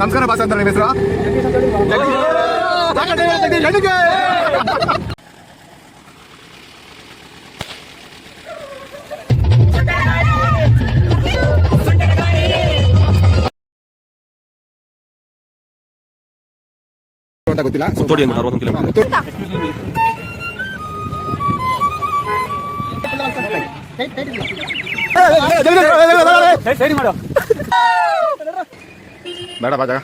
ನಮಸ್ಕಾರ ಬಾಸ್ ಅಂತ ನಿಮ್ಮ ಹೆಸರು ಅಂತ ಗೊತ್ತಿಲ್ಲ ಸೊ ತೋಡಿ ಒಂದು ಅರವತ್ತೊಂದು ಕಿಲೋಮೀಟರ್ ಬೇಡ ಬಾ ಜಾಗ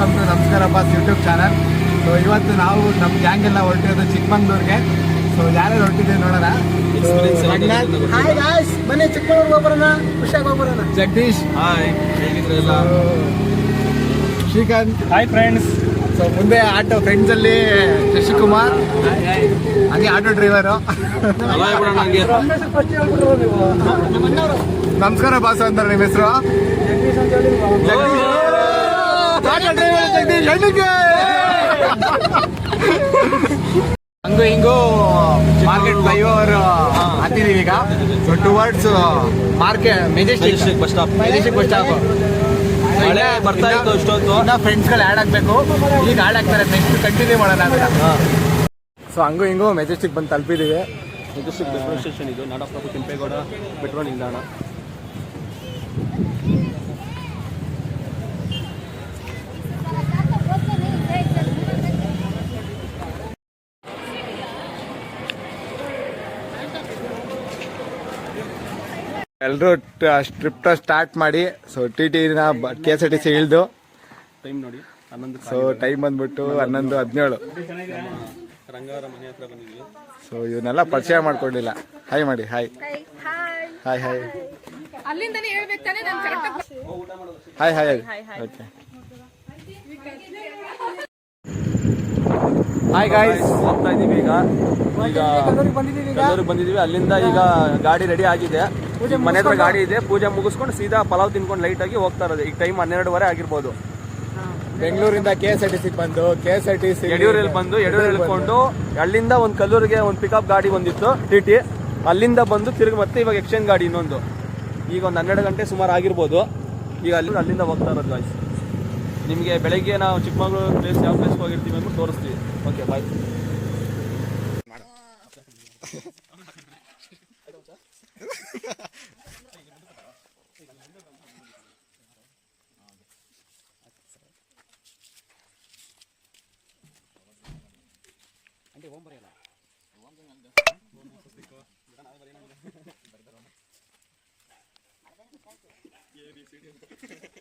welcome to Namaskara boss YouTube channel so ಇವತ್ತು ನಾವು ನಮ್ಮ ಗ್ಯಾಂಗ್ ಎಲ್ಲ ಹೊರಟಿರೋದು ಚಿಕ್ಕಮಂಗ್ಳೂರ್ಗೆ. ಸೊ ಯಾರ್ಯಾರು ಹೊರಟಿದ್ದೀವಿ ನೋಡೋಣ. ಹೋಗ್ಬರೋಣ. ಖುಷಿಯಾಗಿ ಹೋಗ್ಬರೋಣ. Jagadish. Hi Srikanth. Hi friends so ಮುಂದೆ ಆಟೋ ಫ್ರೆಂಡ್ಸ್ ಅಲ್ಲಿ ಶಶಿಕುಮಾರ್. ಹಾಗೆ ಆಟೋ ಡ್ರೈವರು ನಮಸ್ಕಾರ ಬಾಸು ಅಂತಾರೆ ನಿಮ್ಮ ಹೆಸರು ಜಗದೀಶ್ ಅಂತ ಹೇಳಿ ಆಟೋ ಡ್ರೈವರ್ ಜಗದೀಶ್ ಹಣ್ಣುಗೆ ಹಂಗು ಹಿಂಗು ಮಾರ್ಕೆಟ್ ಫ್ಲೈಓವರ್ ಹತ್ತಿದೀವಿ ಈಗ. So towards market Majestic bus stop Majestic bus stop ಮಳೆ ಬರ್ತಾ ಇತ್ತು ಅಷ್ಟೊತ್ತು. ಇನ್ನ ಫ್ರೆಂಡ್ಸ್ಗಳು ಆ್ಯಡ್ ಆಗಬೇಕು. ಈಗ ಆ್ಯಡ್ ಆಗ್ತಾರೆ. ನೆಕ್ಸ್ಟ್ ಕಂಟಿನ್ಯೂ ಮಾಡೋಣ ಸೊ ಹಂಗು ಹಿಂಗು ಮೆಜೆಸ್ಟಿಕ್ ಬಂದು ತಲುಪಿದೀವಿ. ಮೆಜೆಸ್ಟಿಕ್ ಮೆಟ್ರೋ ಸ್ಟೇಷನ್ ಇದು. ನಾಡಪ್ಪ ಕೆಂಪೇಗೌಡ ಮೆಟ್ರೋ ನಿಲ್ದಾಣ. ಎಲ್ಲರೂ ಟ್ರಿಪ್ ಸ್ಟಾರ್ಟ್ ಮಾಡಿ ಸೊ ಟಿ ಟಿನ K S R T C ಇಳಿದು. ಟೈಮ್ ನೋಡಿ ಹನ್ನೊಂದು ಸೊ ಟೈಮ್ ಬಂದ್ಬಿಟ್ಟು ಹನ್ನೊಂದು ಹದಿನೇಳು. ರಂಗಾರ ಮನೆ ಹತ್ರ ಬಂದಿದ್ವಿ ಸೊ ಇವನ್ನೆಲ್ಲ ಪರಿಚಯ ಮಾಡ್ಕೊಂಡಿಲ್ಲ. ಹಾಯ್ ಮಾಡಿ ಹಾಯ್ ಹಾಯ್ ಹಾಯ್ ಅಲ್ಲಿಂದನೇ ಹೇಳ್ಬೇಕು ತಾನೇ ನಾನು correct hi hi okay hi guys ಹೋಗ್ತಾ ಇದೀವಿ ಈಗ. ಈಗ ಕಲ್ಲೂರಿಗೆ ಬಂದಿದ್ದೀವಿ ಈಗ. ಕಲ್ಲೂರಿಗೆ ಬಂದಿದೀವಿ ಅಲ್ಲಿಂದ ಈಗ ಗಾಡಿ ರೆಡಿ ಆಗಿದೆ. ಮನೆ ಹತ್ರ ಗಾಡಿ ಇದೆ. ಪೂಜೆ ಮುಗಿಸ್ಕೊಂಡು ಸೀದಾ ಪಲಾವ್ ತಿನ್ಕೊಂಡು ಲೈಟ್ ಆಗಿ ಹೋಗ್ತಾ ಇರೋದು. ಈಗ ಟೈಮ್ ಹನ್ನೆರಡುವರೆ ಆಗಿರ್ಬೋದು. ಬೆಂಗಳೂರಿಂದ K S R T C ಬಂದು K S R T C ಯಡಿಯೂರಲ್ಲಿ ಬಂದು ಯಡಿಯೂರಲ್ಲಿ ಇಳ್ಕೊಂಡು ಅಲ್ಲಿಂದ ಒಂದು ಕಲ್ಲೂರಿಗೆ ಒಂದು ಪಿಕಪ್ ಗಾಡಿ ಬಂದಿತ್ತು ಟಿ ಟಿ ಅಲ್ಲಿಂದ ಬಂದು ತಿರುಗಿ ಮತ್ತೆ ಇವಾಗ ಎಕ್ಸ್ಚೇಂಜ್ ಗಾಡಿ ಇನ್ನೊಂದು. ಈಗ ಒಂದು ಹನ್ನೆರಡು ಗಂಟೆ ಸುಮಾರು ಆಗಿರ್ಬೋದು. ಈಗ ಅಲ್ಲಿ ಅಲ್ಲಿಂದ ಹೋಗ್ತಾ ಇರೋದು ಗಾಯ್ಸ್ ನಿಮಗೆ ಬೆಳಗ್ಗೆ ನಾವು ಚಿಕ್ಕಮಗಳೂರು ಪ್ಲೇಸ್ ಯಾವ ಪ್ಲೇಸ್ಗೆ ಹೋಗಿರ್ತೀವಿ ಅಂತ ತೋರಿಸ್ತೀವಿ. Okay bye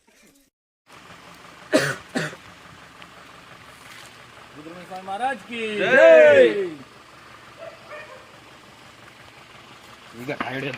महाराज की ಈಗ ಗಾಳಿ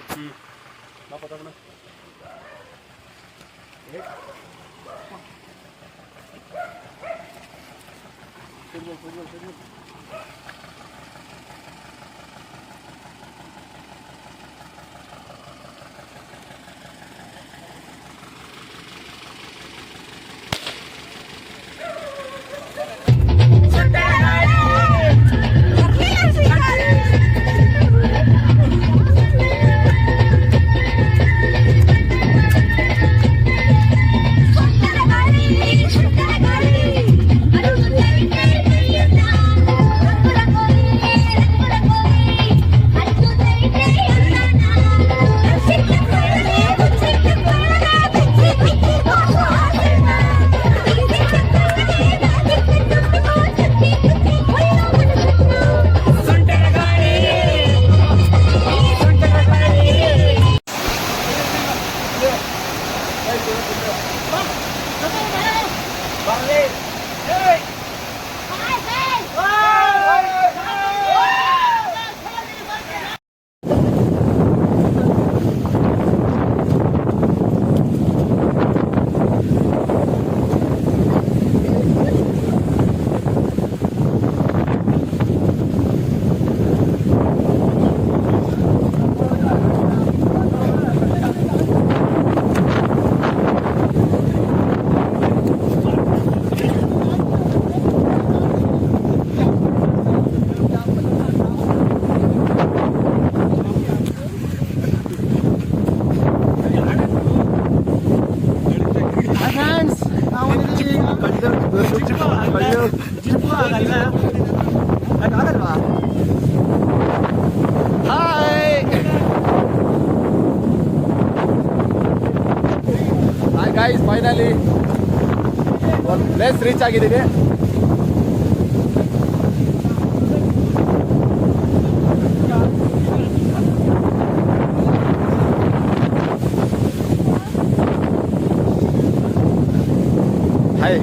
Finally ಒಂದು ಪ್ಲೇಸ್ ರೀಚ್ ಆಗಿದ್ದೀವಿ. ಹಾಯ್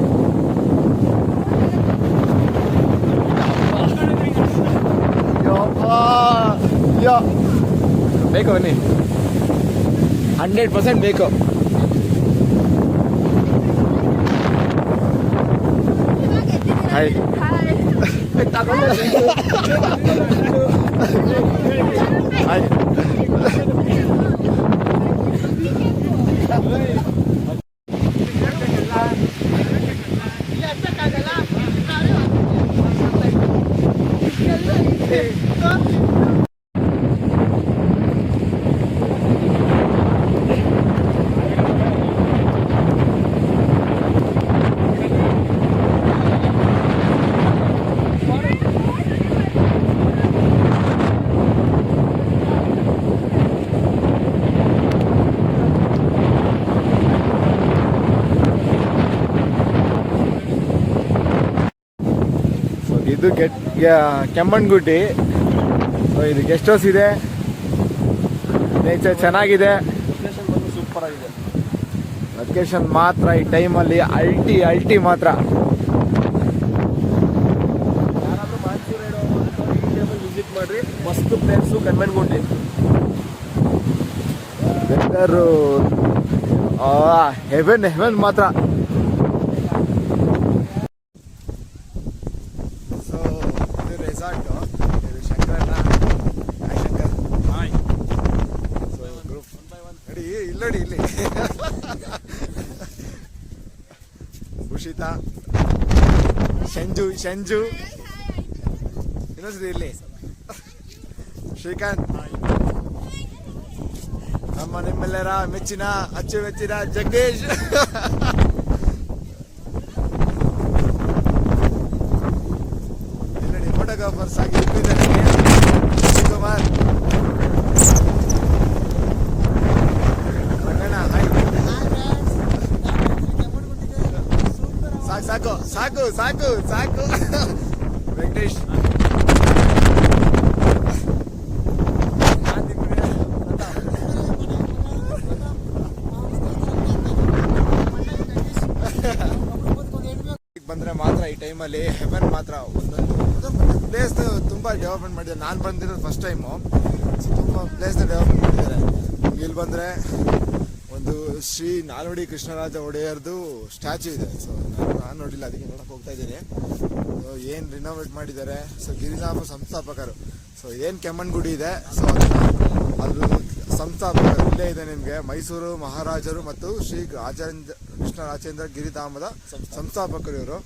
ಬೇಕು ಬನ್ನಿ. ಹಂಡ್ರೆಡ್ ಪರ್ಸೆಂಟ್ ಬೇಕು. ಹಾಯ್ ಹಾಯ್ ಸೊ ಇದು ಗೆಟ್ ಕೆಮ್ಮಣ್ಗುಡ್ಡಿ ಸೊ ಇದು ಗೆಸ್ಟ್ ಹೌಸ್ ಇದೆ. ನೇಚರ್ ಚೆನ್ನಾಗಿದೆ. ಸೂಪರ್ ಆಗಿದೆ ಲೊಕೇಶನ್ ಮಾತ್ರ ಈ ಟೈಮಲ್ಲಿ ಅಲ್ಟಿ ಅಲ್ಟಿ ಮಾತ್ರ. ವಿಸಿಟ್ ಮಾಡ್ರಿ. ಮಸ್ತ್ ಪ್ಲೇಸು ಕನ್ಮೆನ್ಗುಂಡಿ ಆ ಹೆವೆನ್ ಹೆವೆನ್ ಮಾತ್ರ ಸೊ ಇದು ರೆಸಾರ್ಟ್ ಇದು ಶಂಕರಣ್ಣ hi Shankar hi so group ನೋಡಿ ಇಲ್ಲಿ ನೋಡಿ ಇಲ್ಲಿ ಭೂಷಿತಾ ಶಂಜು ಶಂಜು. ಇನ್ನೊಂದ್ಸತಿ ಇಲ್ಲಿ ಶ್ರೀಕಾಂತ್. ನಮ್ಮ ನಿಮ್ಮೆಲ್ಲರ ಮೆಚ್ಚಿನ ಅಚ್ಚುಮೆಚ್ಚಿನ ಜಗದೀಶ್. ಇಲ್ಲಿ ನೋಡಿ ಫೋಟೋಗ್ರಾಫರ್ಸ್ ಆಗಿ ಸಾಕು ಸಾಕು ಸಾಕು. ವೆಂಕಟೇಶ್. ಬಂದ್ರೆ ಮಾತ್ರ ಈ ಟೈಮಲ್ಲಿ ಹೆವೆನ್ ಮಾತ್ರ. ಒಂದೊಂದು ಪ್ಲೇಸ್ ತುಂಬಾ ಡೆವಲಪ್ಮೆಂಟ್ ಮಾಡಿದ್ದಾರೆ ನಾನು ಬಂದಿರೋದು ಫಸ್ಟ್ ಟೈಮು ತುಂಬ ಪ್ಲೇಸ್ನ ಡೆವಲಪ್ಮೆಂಟ್ ಮಾಡಿದ್ದಾರೆ. ಇಲ್ಲಿ ಬಂದರೆ ಒಂದು ಶ್ರೀ ನಾಲ್ವಡಿ ಕೃಷ್ಣರಾಜ ಒಡೆಯರ್ದು ಸ್ಟ್ಯಾಚು ಇದೆ. ಸೊ ನಾನು ನೋಡಿಲ್ಲ, ಅದಕ್ಕೆ ಹೋಗ್ತಾ ಇದ್ದೀನಿ ಸೊ ಏನು ರಿನೋವೇಟ್ ಮಾಡಿದ್ದಾರೆ? ಸೊ ಗಿರಿಧಾಮ ಸಂಸ್ಥಾಪಕರು. ಸೊ ಏನು ಕೆಮ್ಮಣ್ಗುಡಿ ಇದೆ? ಸೊ ಅದು ಸಂಸ್ಥಾಪಕರು ಇಲ್ಲೇ ಇದೆ ನಿಮಗೆ. ಮೈಸೂರು ಮಹಾರಾಜರು ಮತ್ತು ಶ್ರೀ ರಾಜೇಂದ್ರ ಕೃಷ್ಣ ರಾಜೇಂದ್ರ ಗಿರಿಧಾಮದ ಸಂಸ್ಥಾಪಕರು ಇವರು.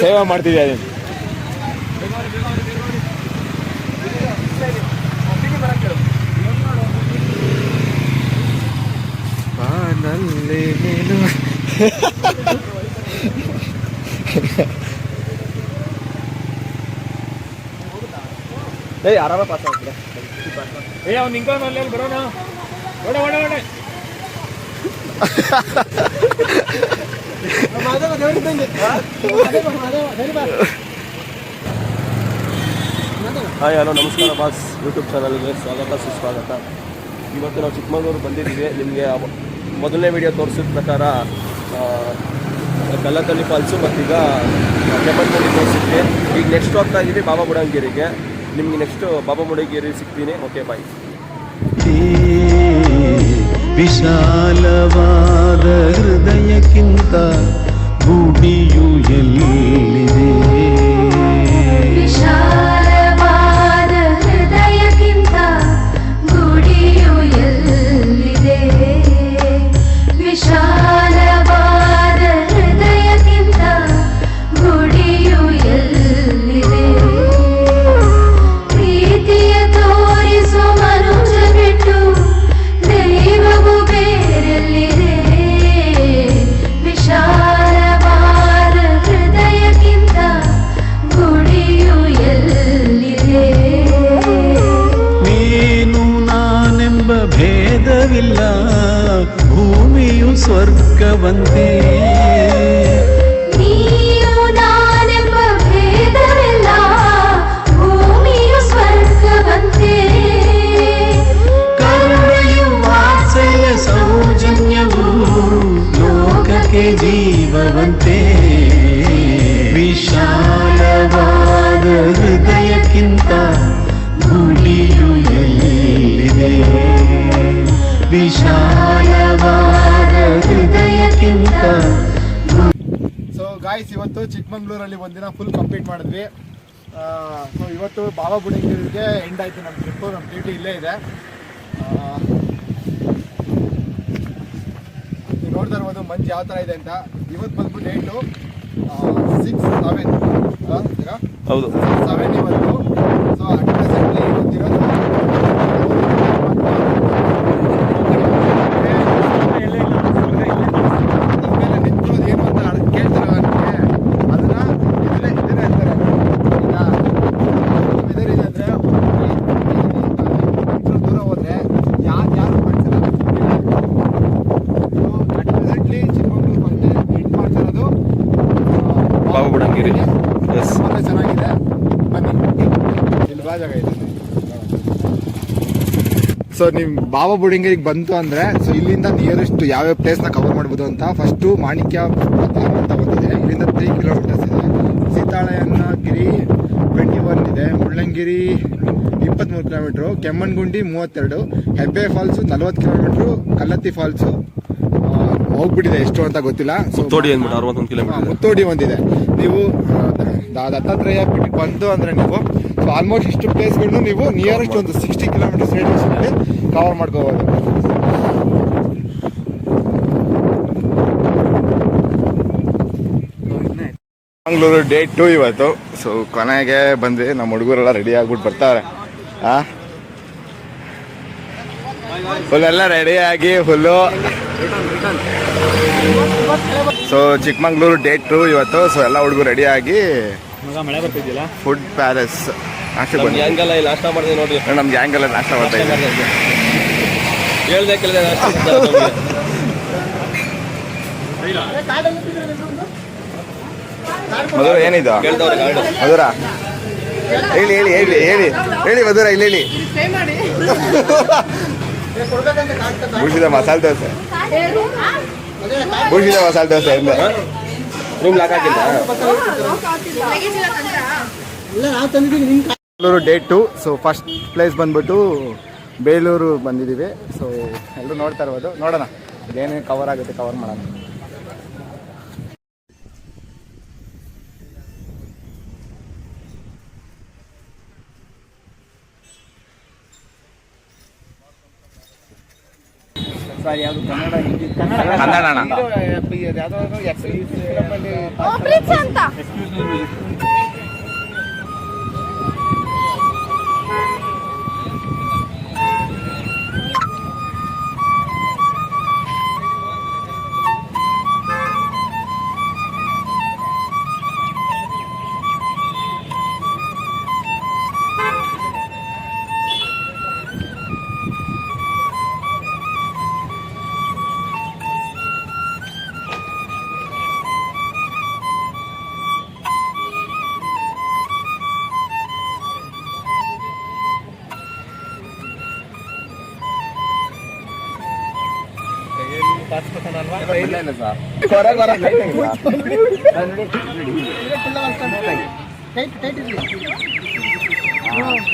ಸೇವೆ ಮಾಡ್ತಿದ್ದೆ ಬಾನಲ್ಲಿ ನೀನು ಏಯ್ ಆರಾಮ ಪಾಸ್ ಆಗ್ತದೆ ಏ ಅವ್ನು ನಿಂತ್ಕೊಂಡು ಅಲ್ಲಿ ಬರೋಣ. ಓಡ ಓಡ ಓಡ. Hi hello Namaskara boss YouTube ಚಾನಲ್ಗೆ ಸ್ವಾಗತ, ಸುಸ್ವಾಗತ. ಇವತ್ತು ನಾವು ಚಿಕ್ಕಮಗಳೂರು ಬಂದಿದ್ದೀವಿ. ನಿಮಗೆ ಮೊದಲನೇ ವಿಡಿಯೋ ತೋರಿಸಿದ ಪ್ರಕಾರ ಕಲ್ಲತಲ್ಲಿ ಫಾಲ್ಸು ಮತ್ತೀಗ ಕೆಮ್ಮಣ್ಣಲ್ಲಿ ತೋರಿಸಿದ್ವಿ ಈಗ ನೆಕ್ಸ್ಟ್ ಹೋಗ್ತಾ ಇದ್ದೀವಿ ಬಾಬಾ ಬುಡಂಗಿರಿಗೆ ನಿಮಗೆ ನೆಕ್ಸ್ಟು ಬಾಬಾ ಬುಡಂಗಿರಿ ಸಿಗ್ತೀನಿ. ಓಕೆ ಬಾಯ್ ವಿಶಾಲವಾದ ಹೃದಯಕ್ಕಿಂತ ಗುಡಿಯು ಎಲ್ಲಿದೆ ವಿಶಾಲವಾದ ಚಿಕ್ಕಮಂಗ್ಳೂರಲ್ಲಿ ಫುಲ್ ಕಂಪ್ಲೀಟ್ ಮಾಡಿದ್ವಿ. ಸೊ ಇವತ್ತು ಬಾಬಾ ಬುಡಂಗಿರಿಗೆ ಎಂಡ್ ಆಯಿತು ನಮ್ಮ ಟ್ರಿಪ್ಪು ನಮ್ಮ ಡ್ಯೂಟಿ ಇಲ್ಲೇ ಇದೆ. ನೀವು ನೋಡ್ತಾ ಇರ್ಬೋದು ಮಂಜು ಯಾವ ಥರ ಇದೆ ಅಂತ. ಇವತ್ತು ಬಂದ್ಬಿಟ್ಟು ಡೇಟು ಸಿಕ್ಸ್ ಸೆವೆನ್ ಹೌದು. ಸೆವೆನ್ ಇವತ್ತು ಸೊ ಅಟ್ ಪ್ರೆಸೆಂಟ್ಲಿ ಇವತ್ತಿರೋದು ನಿಮ್ಮೆಲ್ಲ ನಿಂತ್ಕೊಳ್ಳೋದು ಏನು ಅಂತ ಅಡ್- ಕೇಳ್ತಾರೆ ನನಗೆ ಅದನ್ನ ಇದನ್ನೇ ಇದನ್ನೇ ಹೇಳ್ತಾರೆ ಈಗ ವೆದರ್ ಇದೆ ಅಂದರೆ ದೂರ ಹೋದ್ರೆ ಯಾರು ಯಾರು ಮಾಡ್ತಾರೆ ಅಟ್ ಪ್ರೆಸೆಂಟ್ಲಿ ಚಿಕ್ಕಮಗಳೂರು ಬಂದು ಎಂಡ್ ಮಾಡ್ತಿರೋದು ಬಾಬಾ ಬುಡಂಗಿರಿ. Yes. ತುಂಬ ಚೆನ್ನಾಗಿದೆ ಬನ್ನಿ ಇಲ್ಲಿ ಬಾ ಜಾಗ ಇದೆ ಸೊ ನಿಮ್ ಬಾಬಾ ಬುಡಿಂಗರಿಗೆ ಬಂತು ಅಂದ್ರೆ ಸೊ ಇಲ್ಲಿಂದ ನಿಯರೆಸ್ಟ್ ಯಾವ್ಯಾವ ಪ್ಲೇಸ್ನ ಕವರ್ ಮಾಡ್ಬೋದು ಅಂತ ಫಸ್ಟ್ ಮಾಣಿಕ್ಯ ಅಂತ ಬಂದಿದೆ. ಇಲ್ಲಿಂದ ತ್ರೀ ಕಿಲೋಮೀಟರ್ಸ್ ಇದೆ. ಸೀತಾಳಯನ್ನ ಗಿರಿ ಟ್ವೆಂಟಿ ಒನ್ ಇದೆ. ಮುಳ್ಳಂಗಿರಿ ಇಪ್ಪತ್ತ್ಮೂರು ಕಿಲೋಮೀಟ್ರು ಕೆಮ್ಮಣ್ಗುಂಡಿ ಮೂವತ್ತೆರಡು ಹೆಬ್ಬೆ ಫಾಲ್ಸು ನಲ್ವತ್ತು ಕಿಲೋಮೀಟ್ರು ಕಲ್ಲತ್ತಿ ಫಾಲ್ಸು ಹೋಗ್ಬಿಟ್ಟಿದೆ ಎಷ್ಟು ಅಂತ ಗೊತ್ತಿಲ್ಲ. ಮುತ್ತೋಡಿ ಒಂದಿದೆ. ನೀವು ದತ್ತಾತ್ರೇಯ ಬಿಟ್ಟು ಬಂತು ಅಂದ್ರೆ ನೀವು ಸೊ ಆಲ್ಮೋಸ್ಟ್ ಇಷ್ಟು ಪ್ಲೇಸ್ಗಳನ್ನು ನೀವು ನಿಯರೆಸ್ಟ್ ಒಂದು ಸಿಕ್ಸ್ಟಿ ಕಿಲೋಮೀಟರ್ಸ್ ರೇಡಿಯಸ್ನಲ್ಲಿ ಕವರ್ ಮಾಡ್ಕೋಬೋದು. ಮಂಗಳೂರು ಡೇ ಟು ಇವತ್ತು. ಸೊ ಕೊನೆಗೆ ಬಂದ್ವಿ. ನಮ್ಮ ಹುಡುಗರೆಲ್ಲ ರೆಡಿ ಆಗ್ಬಿಟ್ಟು ಬರ್ತಾರೆ. ಆ? ಫುಲ್ಲೆಲ್ಲ ಆಗಿ full so Chikmagalur date two ಇವತ್ತು. ಸೊ ಎಲ್ಲ ಹುಡುಗರು ರೆಡಿ ಆಗಿ ಮಳೆ ಬರ್ತಿದ್ದಿಲ್ಲ ಫುಡ್ ಪ್ಯಾಲೇಸ್ ನಾಷ್ಟ ಇಲ್ಲಿ ನಾಷ್ಟ ಮಾಡಿದೆ ನೋಡ್ರಿ. ನಮ್ಗೆ ಗ್ಯಾಂಗಲ್ಲ ನಾಷ್ಟ ಮಾಡ್ತಾ ಇದ್ದೀವಿ. ಹೇಳ್ದೆ ಕೇಳಿದೆ ನಾಷ್ಟ. ಮಧುರ ಏನಿದು? ಮಧುರ? ಹೇಳಿ ಹೇಳಿ ಹೇಳಿ ಹೇಳಿ. ಹೇಳಿ ಮಧುರ ಇಲ್ಲಿ ಹೇಳಿ. ಭೂಷಿದ ಮಸಾಲೆ ದೋಸೆ. ಭೂಷಿದ ಮಸಾಲೆ ದೋಸೆ ಎಂದ. Room lock Belur day two so first place ಬಂದ್ಬಿಟ್ಟು ಬೇಲೂರು ಬಂದಿದ್ದೀವಿ. ಸೊ ಎಲ್ಲರೂ ನೋಡ್ತಾ ಇರ್ಬೋದು. ನೋಡೋಣ ಇದೇನೇನು ಕವರ್ ಆಗುತ್ತೆ ಕವರ್ ಮಾಡೋಣ. ಕನ್ನಡ ಅಂತ ಟೈಟ್ ಅಂತ. ಇರ್ಲಿ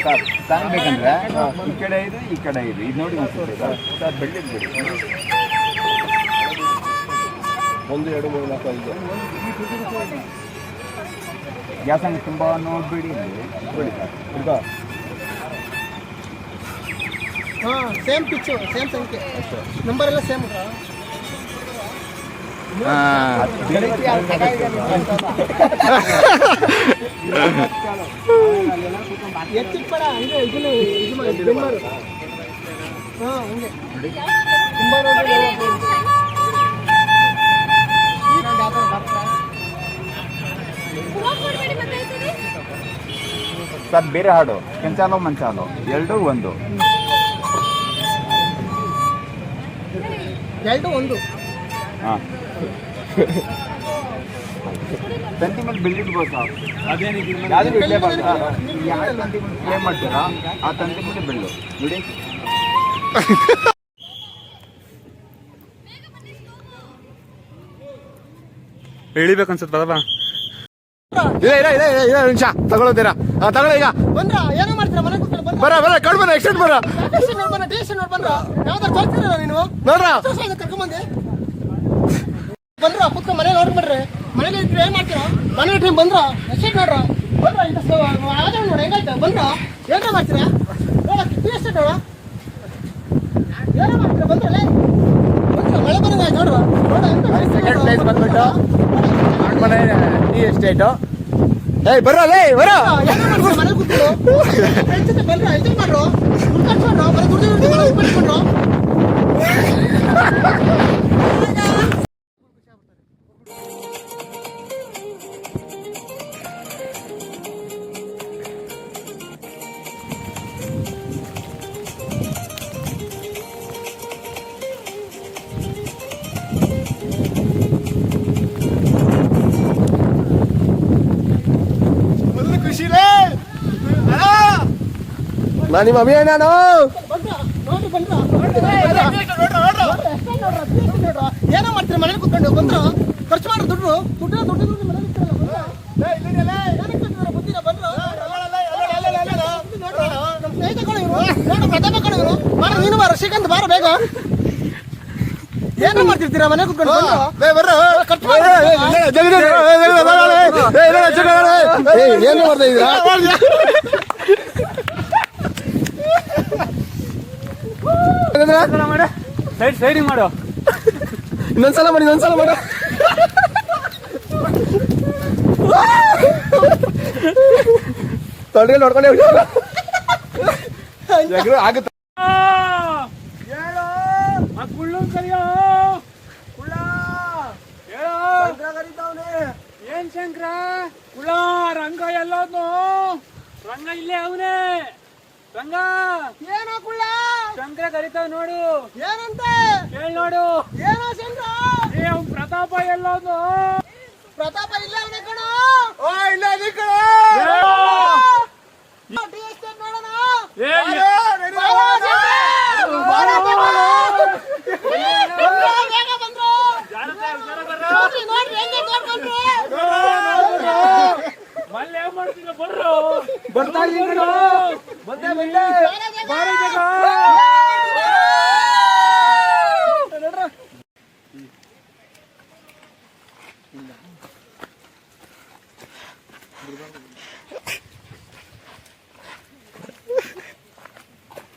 ಸರ್ ತಗೊಬೇಕಂದ್ರೆ ಈ ಕಡೆ ಇದೆ ಈ ಕಡೆ ಇದೆ ಇದು ನೋಡಿ ಸರ್ ಬಿಡಿ ಒಂದು ಮೂರು ನಾಲ್ಕು ಐದು ಗ್ಯಾಸ್ ತುಂಬ ನೋಡ್ಬೇಡಿ ಬಿಡಿ ಹಾ ಸೇಮ್ ಪಿಚ್ಚು ಸೇಮ್ ಸಂಖ್ಯೆ. ನಂಬರ್ ಎಲ್ಲ ಸೇಮ್ ಸರ್ ಬೇರೆ ಹಾಡು. ಕೆಂಚಾಲೋ ಮಂಚಾಲೋ. ಎರಡು ಒಂದು. ಎರಡು ಒಂದು. ಹಾಂ. ಯಾವ್ದು ಇಡ್ಲೇಬಾರ್ದು ಯಾವ ಸೆಂಟಿಮೆಂಟ್ ಪ್ಲೇ ಮಾಡ್ತೀರಾ? ಆ ಅನ್ಸುತ್ತೆ ಬರಲ್ಲ ಇಲ್ಲ ಇಲ್ಲ ಇಲ್ಲ ಇಲ್ಲ ಇಲ್ಲ ನಿಮಿಷ. ತಗೊಳ್ಳೋದಿರ ತಗೊಳ್ಳಿ ಈಗ. ಬಂದ್ರ? ಏನೋ ಮಾಡ್ತೀರಾ? ಮನೆ ಕೂತ್ಕೊಂಡು ಬಂದ್ರ? ಬರ ಬರ ಕಡ್ ಬರ ಎಕ್ಸ್ಟೆಂಡ್ ಬರ ಟೇಷನ್ ನೋಡ್ ಬಂದ್ರ ಟೇಷನ್ ನೋಡ್ ಬಂದ್ರ ಯಾವ್ದಾರು ತೋರ್ತೀರಲ್ಲ ನೀನು? ನೋಡ್ರ? ಕರ್ಕೊಂಬಂದೆ ಬಂದ್ರ ಕುತ್ಕೊಂಡ್ ಮನೇಲಿ ನೋಡ್ರಿ ಬಿಡ್ರಿ. ಮನೇಲಿ ಇದ್ರೆ ಏನ್ ಮಾಡ್ತೀರಾ? ಮನೆ ಟೈಮ್ ಬಂದ್ರ ಎಷ್ಟೇಟ್ ನೋಡ್ರ ಬಂದ್ರ ಇಂತ ಆದ ನೋಡಿ ಹೆಂಗಾಯ್ತು ಬಂದ್ರ ಏನ ಮಾಡ್ತೀರಾ? ನೋಡಕ್ಕೆ ಟೀ ಎಷ್ಟೇಟ್ ನೋಡ ಏನೋ ಮಾಡ್ತೀರಾ? ಬಂದ್ರಲ್ಲ ಬಂದ್ರ ಮಳೆ ಬರಂಗ ನೋಡ್ರ. ನೋಡ ಸೆಕೆಂಡ್ ಪ್ಲೇಸ್ ಬಂದ್ಬಿಟ್ಟು ಮನೆ ಟೀ ಎಸ್ಟೇಟು ಏಯ್ ಬರ್ರ ಲೇ ಬರ ಮನೇಲಿ ಕೂತ್ಕೊಂಡು. ಬಂದ್ರ ಎಂಜಾಯ್ ಮಾಡ್ರು? ನಿಮ್ಮ ಅಭಿಯಾನ ನಾನು ಏನೋ ಮಾಡ್ತೀರಿ ಮನೇಲಿ ಕೂತ್ಕೊಂಡು ಬಂದ್ರು ಖರ್ಚು ಮಾಡ್ರಿ ದುಡ್ಡು ದುಡ್ಡು ದುಡ್ಡು ದುಡ್ಡು ಮನೇಲಿ ನೀನು ಬಾರ ಶ್ರೀಕಾಂತ್ ಬಾರ ಬೇಗ ಏನೋ ಮಾಡ್ತಿರ್ತೀರಾ ಮನೆ ಕುತ್ಕೊಂಡು. ಏನು ಮಾಡ್ತಾ ಇದ್ದೀರಾ ಸೈಡ್ ಸೈಡಿಂಗ್ ಮಾಡು. ಇನ್ನೊಂದ್ಸಲ ಮಾಡಿ ಇನ್ನೊಂದ್ಸಲ ಮಾಡು. ತೊಂದ್ರೆ ನೋಡ್ಕೊಂಡೆ ಜಗಳ ಆಗುತ್ತೆ. ಏನ್ ಶಂಕರ? ಕುಳ ರಂಗ ಎಲ್ಲೋದ್ನು? ರಂಗ ಇಲ್ಲೇ ಅವನೇ. ರಂಗ? ಏನೋ ಕುಳ್ಳ? ಶಂಕರ ಕರಿತಾವ್ ನೋಡು. ಏನಂತ? ಕೇಳಿ ನೋಡು. ಏನೋ ಶಂಕರ? ಏ ಅವ್ನ್ ಪ್ರತಾಪ ಎಲ್ಲೋದ್ನು ಪ್ರತಾಪ ಇಲ್ಲ ಅವನೇ ಕಣೋ. ಓ ಇಲ್ಲ ಅದೇ ಕಡೆ ಬರ್ತಾ ಇದ್ದೀನಿ ಬಂದೆ ಬಂದೆ.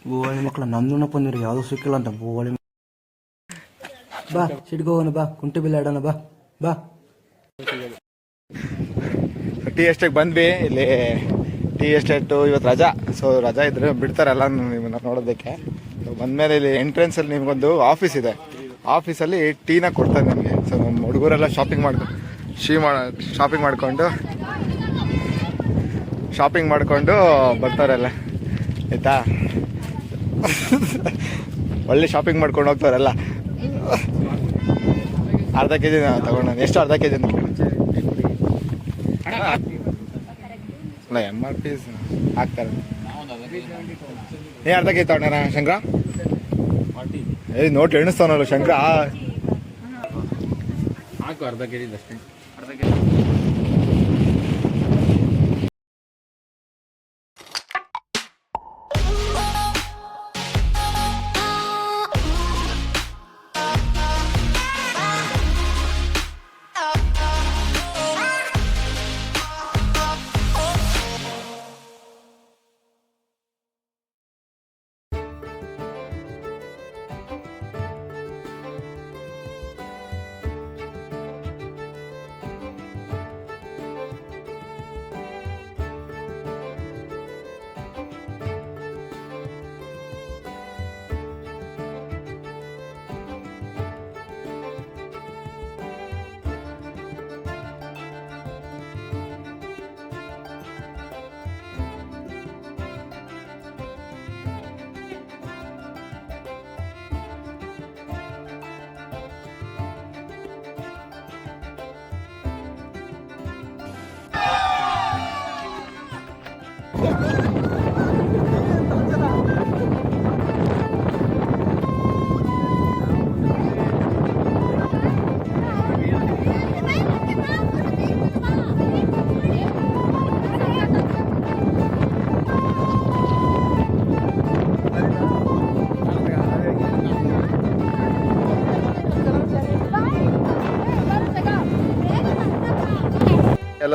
ಗೋವಾಳಿ ಮಕ್ಕಳ ನಮ್ದು ಬಂದಿರಿ ಯಾವ್ದು ಸಿಕ್ಕಿಲ್ಲ ಅಂತ ಗೋವಾಳಿ ಬಾ ಸಿಡ್ಗೋಗೋಣ ಬಾ. ಕುಂಟೆ ಬಿಲ್ಲಾಡೋಣ ಆಡೋಣ ಬಾ. ಬಾ. ಟೀ ಎಸ್ಟೇಟ್ ಬಂದ್ವಿ, ಇಲ್ಲಿ ಟೀ ಎಸ್ಟೇಟು ಇವತ್ತು ರಜಾ. ಸೊ ರಜಾ ಇದ್ರೆ ಬಿಡ್ತಾರಲ್ಲ ನಿಮ್ಮನ್ನ ನೋಡೋದಕ್ಕೆ. ಬಂದಮೇಲೆ ಇಲ್ಲಿ ಎಂಟ್ರೆನ್ಸಲ್ಲಿ ನಿಮಗೊಂದು ಆಫೀಸ್ ಇದೆ. ಆಫೀಸಲ್ಲಿ ಟೀನ ಕೊಡ್ತಾರೆ ನಿಮಗೆ. ಸೊ ನಮ್ಮ ಹುಡುಗರೆಲ್ಲ ಶಾಪಿಂಗ್ ಮಾಡ್ಕೊಂಡು ಶೀ ಮಾಡ ಶಾಪಿಂಗ್ ಮಾಡಿಕೊಂಡು ಶಾಪಿಂಗ್ ಮಾಡಿಕೊಂಡು ಬರ್ತಾರಲ್ಲ ಆಯಿತಾ? ಒಳ್ಳೆ ಶಾಪಿಂಗ್ ಮಾಡ್ಕೊಂಡು ಹೋಗ್ತಾರಲ್ಲ. ಅರ್ಧ ಕೆ ಜಿನ ತಗೊಂಡು ಎಷ್ಟು ಅರ್ಧ ಕೆ ಜಿ ಅಲ್ಲ ಎಂ ಆರ್ ಪಿ ಹಾಕ್ತಾರೆ. ಏ, ಅರ್ಧ ಕೆ ಜಿ ತಗೊಂಡಾರ ಶಂಕರ? ಏ, ನೋಟ್ ಎಣಿಸ್ತಾವನಲ್ಲ, ಶಂಕರ ಹಾಕು ಅರ್ಧ ಕೆಜಿ ಅಷ್ಟೇ.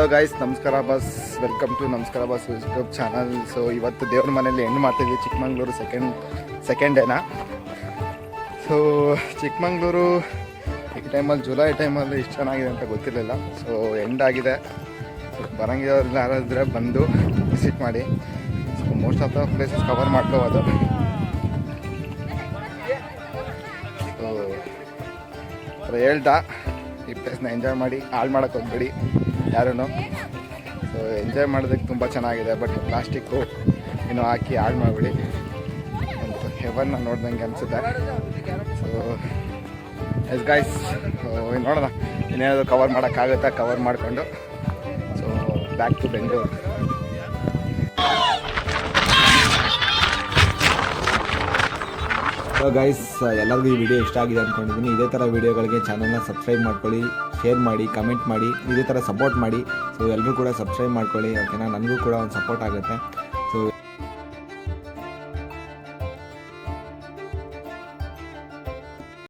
Hello guys Namaskara boss welcome to Namaskara boss YouTube channel so ಇವತ್ತು ದೇವ್ರ ಮನೇಲಿ ಎಂಡ್ ಮಾಡ್ತಿದ್ವಿ. ಚಿಕ್ಕಮಂಗ್ಳೂರು ಸೆಕೆಂಡ್ ಸೆಕೆಂಡ್ ಡೇನಾ ಸೊ ಚಿಕ್ಕಮಂಗ್ಳೂರು ಈ ಟೈಮಲ್ಲಿ ಜುಲೈ ಟೈಮಲ್ಲಿ ಇಷ್ಟು ಚೆನ್ನಾಗಿದೆ ಅಂತ ಗೊತ್ತಿರಲಿಲ್ಲ. ಸೊ ಆಗಿದೆ. ಸೊ ಬರಂಗಿರೋರೆಲ್ಲ ಯಾರಾದ್ರೆ ಬಂದು ವಿಸಿಟ್ ಮಾಡಿ. So most of the places cover ಮಾಡ್ಕೋಬೋದು ಸೊ ಹೇಳ್ದ ಈ ಪ್ಲೇಸ್ನ ಎಂಜಾಯ್ ಮಾಡಿ, ಹಾಳು ಮಾಡೋಕ್ಕೆ ಹೋಗ್ಬೇಡಿ ಯಾರೂ ಸೊ ಎಂಜಾಯ್ ಮಾಡೋದಕ್ಕೆ ತುಂಬ ಚೆನ್ನಾಗಿದೆ ಬಟ್ ಪ್ಲಾಸ್ಟಿಕ್ಕು ಏನೋ ಹಾಕಿ ಹಾಳು ಮಾಡಿಬಿಡಿ ಒಂದು ಹೆವನ್ನ ನೋಡ್ದಂಗೆ ಅನಿಸುತ್ತೆ. ಸೊ ಎಸ್ ಗಾಯ್ಸ್ ನೋಡೋಣ ಇನ್ನೇನಾದರೂ ಕವರ್ ಮಾಡೋಕ್ಕಾಗುತ್ತಾ ಕವರ್ ಮಾಡಿಕೊಂಡು. So back to Bengaluru so guys ಎಲ್ಲರಿಗೂ ಈ ವಿಡಿಯೋ ಇಷ್ಟ ಆಗಿದೆ ಅಂದ್ಕೊಂಡಿದ್ದೀನಿ ಇದೇ ಥರ ವಿಡಿಯೋಗಳಿಗೆ ಚಾನಲ್ನ ಸಬ್ಸ್ಕ್ರೈಬ್ ಮಾಡ್ಕೊಳ್ಳಿ ಶೇರ್ ಮಾಡಿ ಕಮೆಂಟ್ ಮಾಡಿ, ಇದೇ ಥರ ಸಪೋರ್ಟ್ ಮಾಡಿ. ಸೊ ಎಲ್ಲರೂ ಕೂಡ ಸಬ್ಸ್ಕ್ರೈಬ್ ಮಾಡ್ಕೊಳ್ಳಿ ಓಕೆನಾ ನನಗೂ ಕೂಡ ಒಂದು ಸಪೋರ್ಟ್ ಆಗುತ್ತೆ.